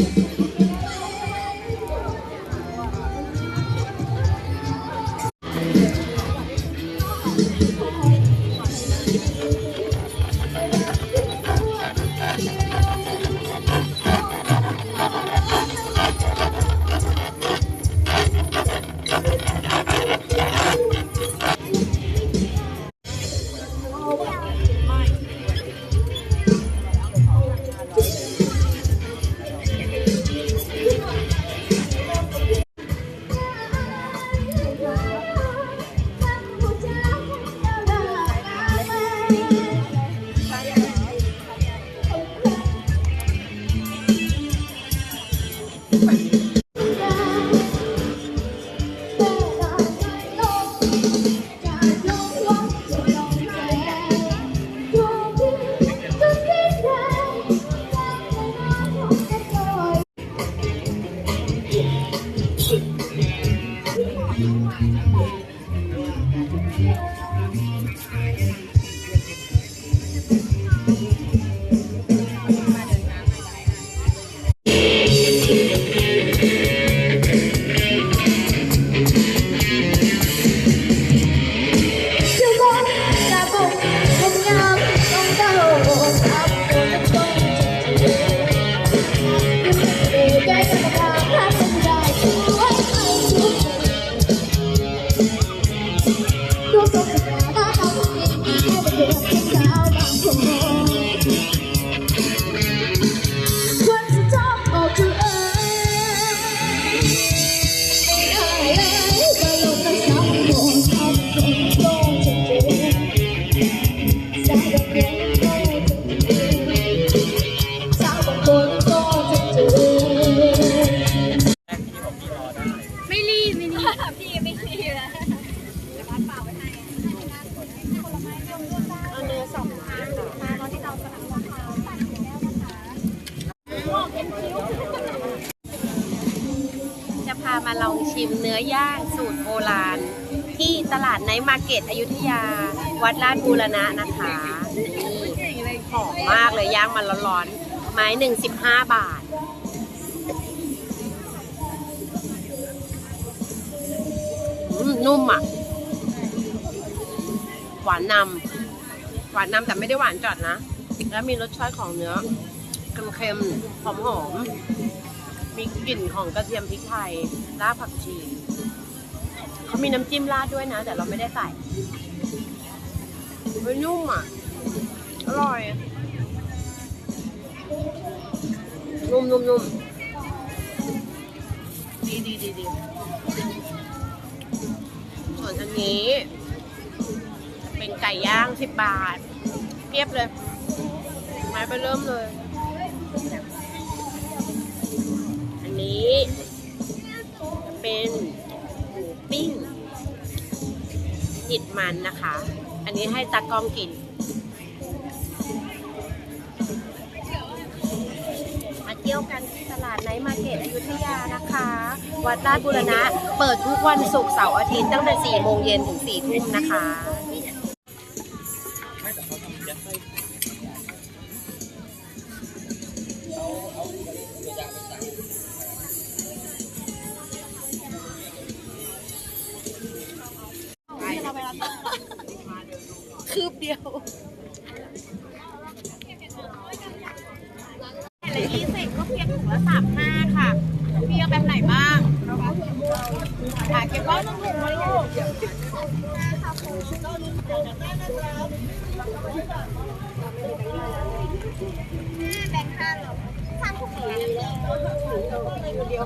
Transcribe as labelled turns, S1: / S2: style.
S1: Thank you. ามา
S2: ลอ
S1: งชิมเนื้อย่างสูตรโบราณ ที่ตลาดไนท์มาร์เก็ตอยุธยา วัดลาดบูรณะนะคะนี่หอมมากเลยย่างมันร้อนๆไม้หนึ่งสิบห้าบาท นุ่มอะ หวานนำหวานนำแต่ไม่ได้หวานจัดนะ แล้วมีรสชาติของเนื้อเค็มๆหอมๆ มีกลิ่นของกระเทียมพริกไทยรากผักชีเขามีน้ำจิ้มราดด้วยนะ แต่เราไม่ได้ใส่เฮ้ยนุ่มอะ อร่อยนุ่มนุ่มนุ่มดีดีดีดีส่วนอันนี้ เป็นไก่ย่างสิบบาทเทียบเลยไม้ไปเริ่มเลย นี้เป็นหมูปิ้งหิดมันนะคะ อันนี้ให้ตากล้องกินมาเที่ยวกันที่ตลาดไนท์มาร์เก็ตอยุธยานะคะ วัดราชบุรณะ เปิดทุกวันศุกร์เสาร์อาทิตย์ตั้งแต่4โมงเย็นถึง4ทุ่มนะคะ คืบเดียว
S3: ละยี่สิบก็เพียงถุงละสามห้าค่ะพี่เอาแบบไหนบ้างอะเก็บก้อนต้องถุงมาลูกแบงค์ห้าหรอสามถุงเดียว